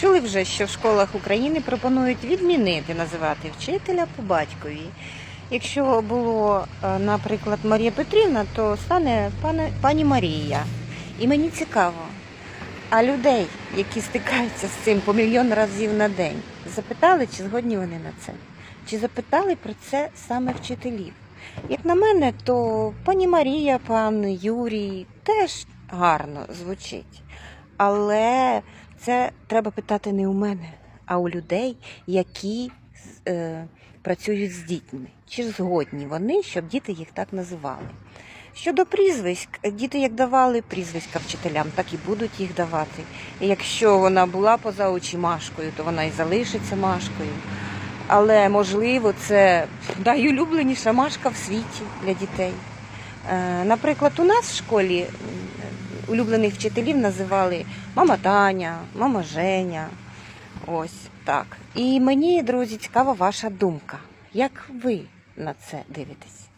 Чули вже, що в школах України пропонують відмінити називати вчителя по батькові. Якщо було, е, наприклад, Марія Петрівна, то стане пані Марія. І мені цікаво, а людей, які стикаються з цим по мільйон разів на день, запитали, чи згодні вони на це? Чи запитали про це саме вчителів? Як на мене, то пані Марія, пан Юрій теж гарно звучить. Але це треба питати не у мене, а у людей, які е, працюють з дітьми. Чи згодні вони, щоб діти їх так називали? Щодо прізвиськ, діти як давали прізвиська вчителям, так і будуть їх давати. І якщо вона була поза очі Машкою, то вона і залишиться Машкою. Але можливо, це найулюбленіша Машка в світі для дітей. Е, Наприклад, у нас в школі улюблених вчителів називали мама Таня, мама Женя. Ось так. І мені, друзі, цікава ваша думка. Як ви на це дивитесь?